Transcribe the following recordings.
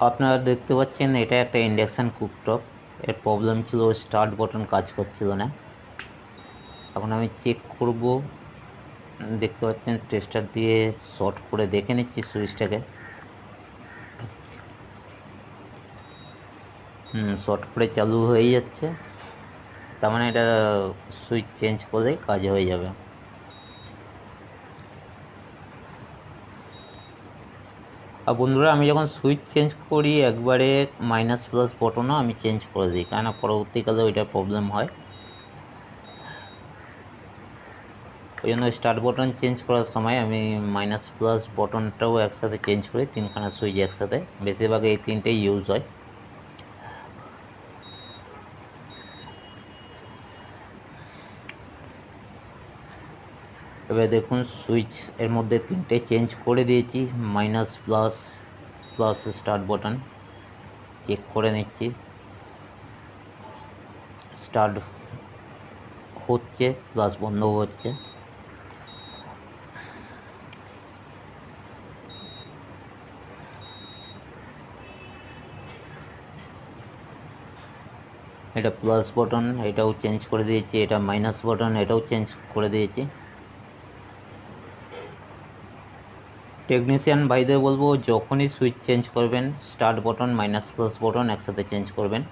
আপনারা দেখতে পাচ্ছেন, এটা একটা ইন্ডাকশান কুকটপ এর প্রবলেম ছিল স্টার্ট বটন কাজ করছিল না। এখন আমি চেক করব। দেখতে পাচ্ছেন টেস্টার দিয়ে শর্ট করে দেখে নিচ্ছি সুইচটাকে হুম শর্ট করে চালু হয়ে যাচ্ছে। তার মানে এটা সুইচ চেঞ্জ করে কাজ হয়ে যাবে। বন্ধুরা, আমি যখন সুইচ চেঞ্জ করি, একবারে মাইনাস প্লাস বটনও আমি চেঞ্জ করে দিই কেন পরবর্তীকালে ওইটা প্রবলেম হয়। ওই জন্য স্টার্ট বটন চেঞ্জ করার সময় আমি মাইনাস প্লাস বটনটাও একসাথে চেঞ্জ করি, তিনখানা সুইচ একসাথে। বেশিরভাগ এই তিনটেই ইউজ হয়। এবার দেখুন সুইচ এর মধ্যে তিনটে চেঞ্জ করে দিয়েছি minus plus plus start button check করে নিচ্ছি। স্টার্ট হচ্ছে প্লাস বন্ধ হচ্ছে। এটা প্লাস বটন এটাও চেঞ্জ করে দিয়েছি, এটা মাইনাস বটন এটাও চেঞ্জ করে দিয়েছি। টেকনিশিয়ান ভাইদের বলব, যখনই সুইচ চেঞ্জ করবেন start button minus plus button একসাথে চেঞ্জ করবেন।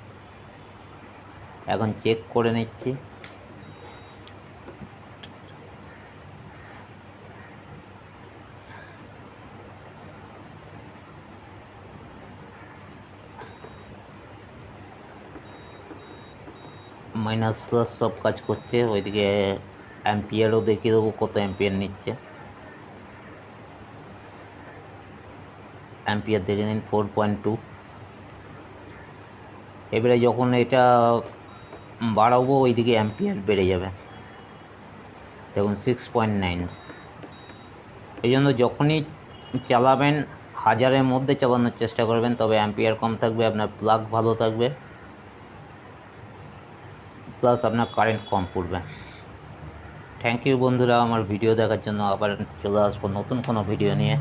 এখন চেক করে নিচ্ছি। মাইনাস প্লাস সব কাজ করছে, ওইদিকে অ্যাম্পিয়ারও দেখিয়ে দেবো, কত অ্যাম্পিয়ার নিচ্ছে। অ্যাম্পিয়ার দেখে নিন ফোর পয়েন্ট টু এবারে যখন এটা বাড়াবো, ওইদিকে অ্যাম্পিয়ার বেড়ে যাবে। দেখুন সিক্স পয়েন্ট নাইন এই জন্য যখনই চালাবেন, হাজারের মধ্যে চালানোর চেষ্টা করবেন, তবে অ্যাম্পিয়ার কম থাকবে, আপনার প্লাগ ভালো থাকবে। প্লাস আপনার কারেন্ট কম পড়বে। থ্যাংক ইউ বন্ধুরা, আমার ভিডিও দেখার জন্য আবার চলে আসব নতুন কোনো ভিডিও নিয়ে।